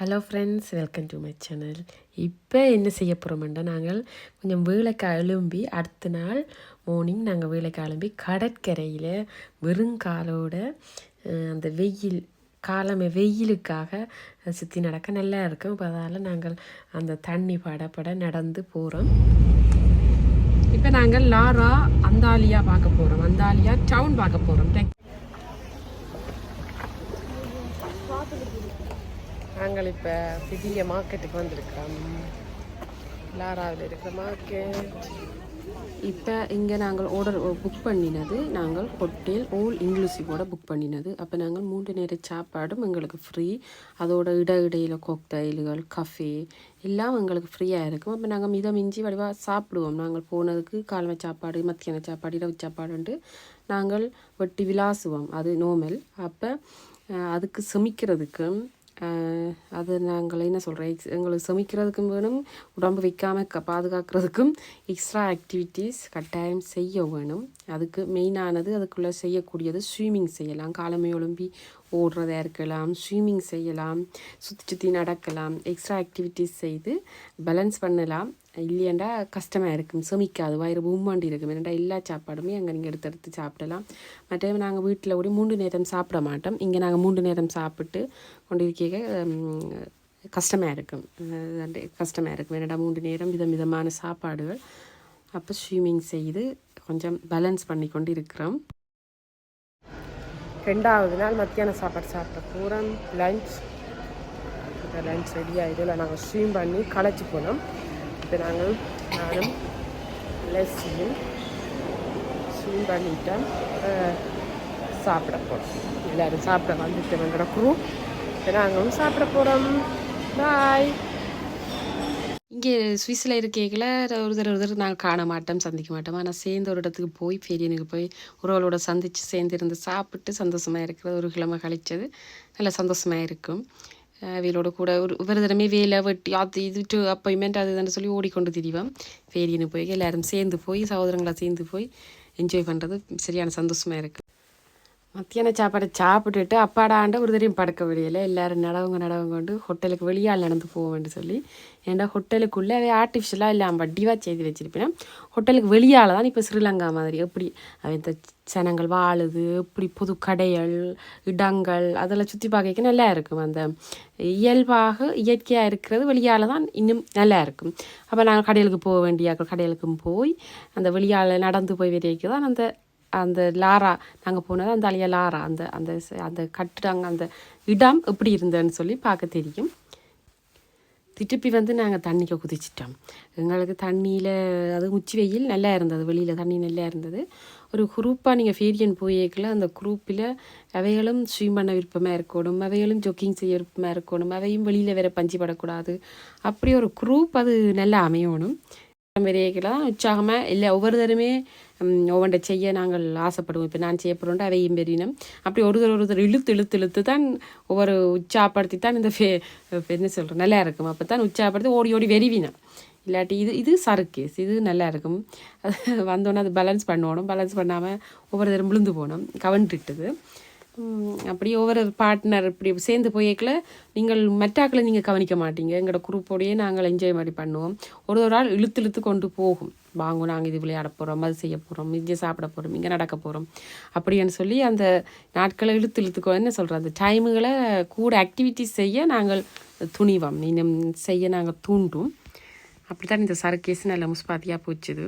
Hello friends welcome to my channel இப்போ என்ன செய்ய போகிறோம்னா நாங்கள் கொஞ்சம் வேலைக்கு அழும்பி அடுத்த நாள் மார்னிங் நாங்கள் வேலைக்கு அழும்பி கடற்கரையில் வெறுங்காலோட அந்த வெயில் காலமே வெயிலுக்காக சுற்றி நடக்க நல்லா இருக்கும். இப்போ அதால் நாங்கள் அந்த தண்ணி படப்பட நடந்து போகிறோம் இப்போ நாங்கள் லாரா அந்தாலியா பார்க்க போகிறோம் அந்தாலியா டவுன் பார்க்க போகிறோம் நாங்கள் இப்போ புதிய மார்க்கெட்டுக்கு வந்திருக்கிறோம். லாராவில் இருக்கிற மார்க்கெட். இப்போ இங்கே நாங்கள் ஆர்டர் புக் பண்ணினது நாங்கள் ஹோட்டல் ஓல் இன்க்ளூசிவோட புக் பண்ணினது. அப்போ நாங்கள் மூன்று நேர சாப்பாடும் எங்களுக்கு ஃப்ரீ அதோட இட இடையில கோக்டைல்கள் கஃபே எல்லாம் எங்களுக்கு ஃப்ரீயாக இருக்கும். அப்போ நாங்கள் மித மிஞ்சி வடிவாக சாப்பிடுவோம். நாங்கள் போனதுக்கு காலமை சாப்பாடு மத்தியான சாப்பாடு இரவு சாப்பாடுன்ட்டு நாங்கள் வெட்டி விளாசுவோம். அது நோமல் அப்போ அதுக்கு சமைக்கிறதுக்கும் அது நாங்கள் என்ன சொல்கிறேன் எங்களுக்கு சமைக்கிறதுக்கும் வேணும் உடம்பு வைக்காமல் க பாதுகாக்கிறதுக்கும் எக்ஸ்ட்ரா ஆக்டிவிட்டீஸ் கட்டாயம் செய்ய வேணும். அதுக்கு மெயினானது அதுக்குள்ளே செய்யக்கூடியது ஸ்விம்மிங் செய்யலாம். காலமே ஒழும்பி ஓடுறதா இருக்கலாம் ஸ்விம்மிங் செய்யலாம் சுற்றி சுற்றி நடக்கலாம் எக்ஸ்ட்ரா ஆக்டிவிட்டீஸ் செய்து பேலன்ஸ் பண்ணலாம். இல்லையாண்டா கஷ்டமாக இருக்கும் செமிக்காது வயிறு பூமாண்டி இருக்கும். ஏன்னா எல்லா சாப்பாடுமே அங்கே நீங்கள் எடுத்து எடுத்து சாப்பிடலாம். மற்ற நாங்கள் வீட்டில் கூட மூன்று நேரம் சாப்பிட மாட்டோம். இங்கே நாங்கள் மூன்று நேரம் சாப்பிட்டு கொண்டிருக்க கஷ்டமாக இருக்கும். கஷ்டமாக இருக்கும். என்னடா மூன்று நேரம் விதம் விதமான சாப்பாடுகள். அப்போ ஸ்விம்மிங் செய்து கொஞ்சம் பேலன்ஸ் பண்ணி கொண்டு இருக்கிறோம் ரெண்டாவது நாள் மத்தியான சாப்பாடு சாப்பிட்ட பூரம் லஞ்ச் லஞ்ச் ரெடி ஆகிடும் நாங்கள் ஸ்விம் பண்ணி களைச்சி போனோம். இப்போ நாங்கள் நானும் லஸ்ஸியும் ஸ்விம் பண்ணிட்டோம் சாப்பிட போகிறோம் எல்லோரும் சாப்பிட வந்துட்டு எங்களோட இப்போ நாங்களும் சாப்பிட போகிறோம் பாய் இங்கே சுவிஸில் இருக்கைகளை ஒரு ஒருத்தர் ஒரு நாங்கள் காண மாட்டோம் சந்திக்க மாட்டோம். ஆனால் சேர்ந்த ஒரு இடத்துக்கு போய் பெரியனுக்கு போய் உறவுகளோட சந்தித்து சேர்ந்து இருந்து சாப்பிட்டு சந்தோஷமாக இருக்கிறது ஒரு கிழமை கழித்தது நல்ல சந்தோஷமாக இருக்கும். அவைகளோட கூட ஒரு ஒரு தினமே வேலை வெட்டி அது இது டு அப்பாயின்மெண்ட் அது இதுன்னு சொல்லி ஓடிக்கொண்டு திரிவோம் பெரியனு போய் எல்லாரும் சேர்ந்து போய் சகோதரங்களாக சேர்ந்து போய் என்ஜாய் பண்ணுறது சரியான சந்தோஷமாக இருக்குது மத்தியான சாப்பாடை சாப்பிட்டுட்டு அப்பாடாண்ட ஒரு தெரியும் படுக்க விடியலை எல்லாரும் நடவங்க நடவங்க கொண்டு ஹோட்டலுக்கு வெளியால் நடந்து போவேன்னு சொல்லி ஏன்டா ஹோட்டலுக்குள்ளே அவை ஆர்டிஃபிஷியலாக இல்லை வட்டிவாக செய்து வச்சிருப்பேன் ஹோட்டலுக்கு வெளியால் தான் இப்போ ஸ்ரீலங்கா மாதிரி எப்படி? அவ இந்த சனங்கள் வாழுது எப்படி புது கடைகள் இடங்கள் அதெல்லாம் சுற்றி பார்க்க நல்லா இருக்கும். அந்த இயல்பாக இயற்கையாக இருக்கிறது வெளியால் தான் இன்னும் நல்லா இருக்கும். அப்போ நாங்கள் கடைகளுக்கு போக வேண்டிய கடைகளுக்கும் போய் அந்த வெளியால் நடந்து போய் வரைக்கும் தான் அந்த அந்த லாரா நாங்கள் போனது அந்த அழிய லாரா அந்த அந்த அந்த கட்டுறாங்க அந்த இடம் எப்படி இருந்ததுன்னு சொல்லி பார்க்க தெரியும். திருப்பி வந்து நாங்கள் தண்ணிக்கு குதிச்சிட்டோம். எங்களுக்கு தண்ணியில் அது உச்சி வெயில் நல்லா இருந்தது வெளியில் தண்ணி நல்லா இருந்தது. ஒரு குரூப்பாக நீங்கள் ஃபேரியன் போயிருக்கல அந்த குரூப்பில் அவைகளும் ஸ்விம் பண்ண விருப்பமாக இருக்கணும் அவைகளும் ஜொக்கிங் செய்ய விருப்பமாக இருக்கணும் அவையும் வெளியில் வேற பஞ்சு படக்கூடாது. அப்படி ஒரு குரூப் அது நல்லா அமையணும். வரையலாம் உற்சாகமாக இல்லை ஒவ்வொரு தருமே ஒவ்வொன்றை செய்ய நாங்கள் ஆசைப்படுவோம். இப்போ நான் செய்ய போகிறோம் அவையும் பெரியனும் அப்படி ஒருத்தர் ஒருத்தர் இழுத்து இழுத்து இழுத்து தான் ஒவ்வொரு உற்சாகப்படுத்தி தான் இந்த ஃபே என்ன சொல்கிறேன் நல்லா இருக்கும். அப்போ தான் உற்சாகப்படுத்தி ஓடி ஓடி வெறிவினோம். இல்லாட்டி இது இது சர்க்கேஸ் இது நல்லா இருக்கும். அது வந்தோடனே அது பேலன்ஸ் பண்ணணும். பேலன்ஸ் பண்ணாமல் ஒவ்வொரு தரம் விழுந்து போனோம். கவனிட்டுது உம், அப்படி ஒவ்வொரு பார்ட்னர் இப்படி சேர்ந்து போய்க்கல நீங்கள் மெட்டாக்களை நீங்கள் கவனிக்க மாட்டீங்க. எங்களோட குரூப்போடையே நாங்கள் என்ஜாய் மாதிரி பண்ணுவோம். ஒரு ஒரு ஆள் இழுத்து இழுத்து கொண்டு போகும். வாங்க நாங்கள் இது விளையாட போகிறோம் அது செய்ய போகிறோம் இங்கே சாப்பிட போகிறோம் இங்கே நடக்க போகிறோம் அப்படின்னு சொல்லி அந்த நாட்களை இழுத்து இழுத்துக்கோ என்ன சொல்கிறது அந்த டைமுகளை கூட ஆக்டிவிட்டிஸ் செய்ய நாங்கள் துணிவோம். இன்னும் செய்ய நாங்கள் தூண்டும். அப்படி தான் இந்த சர்க்கேஸ் நல்ல முஸ்பாத்தியாக போச்சுது.